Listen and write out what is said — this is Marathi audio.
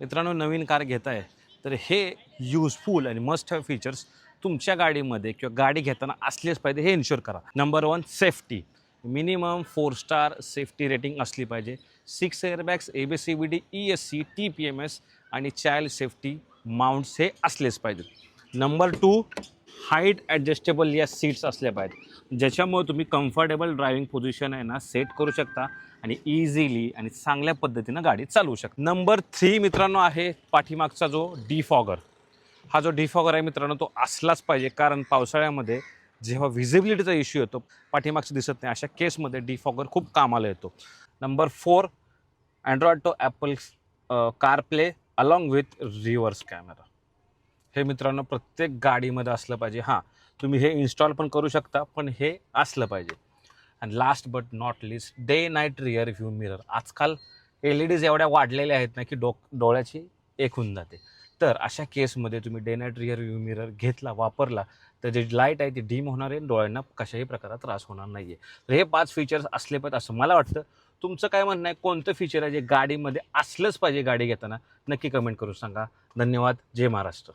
मित्रांनो नवीन कार घेताय तर हे युजफुल आणि मस्ट हॅव फीचर्स तुमच्या गाडीमध्ये किंवा गाडी घेताना असलेच पाहिजे हे इन्शुअर करा. Number one safety minimum four star safety rating असली पाहिजे. Six airbags A B C B D E S C T P M S आणि चाइल्ड सेफ्टी माउंट्स हे असलेच पाहिजेत. नंबर टू हाईट ॲडजस्टेबल या सीट्स असल्या पाहिजेत. ज्याच्यामुळे तुम्ही कम्फर्टेबल ड्रायव्हिंग पोझिशन आहे ना सेट करू शकता आणि इझिली आणि चांगल्या पद्धतीनं गाडी चालवू शकता. नंबर थ्री मित्रांनो आहे पाठीमागचा जो डिफॉगर हा जो डिफॉगर आहे मित्रांनो तो असलाच पाहिजे. कारण पावसाळ्यामध्ये जेव्हा व्हिजिबिलिटीचा इश्यू येतो पाठीमागचं दिसत नाही. अशा केसमध्ये डिफॉगर खूप कामाला येतो. Number four android to apple car play along with reverse camera हे मित्रांनो प्रत्येक गाडीमध्ये असलं पाहिजे. हां तुम्ही हे इन्स्टॉल पण करू शकता पण हे असलं पाहिजे. आणि last but not least day night rear view mirror आजकाल एल ई डीज एवढ्या वाढलेल्या आहेत ना की डोक डोळ्याची एक होऊन जाते. तर अशा केसमध्ये तुम्ही day night rear view mirror घेतला वापरला तर जे लाइट आहे ती डीम होणार आहे डोळ्यांना कशाही प्रकारात त्रास होणार नाही आहे तर हे पाच फीचर्स असले पाहिजे असं मला वाटतं. तुमचं काय म्हणणं आहे? कोणतं फीचर आहे जे गाडीमध्ये असलंच पाहिजे गाडी घेताना? नक्की कमेंट करून सांगा. धन्यवाद. जय महाराष्ट्र.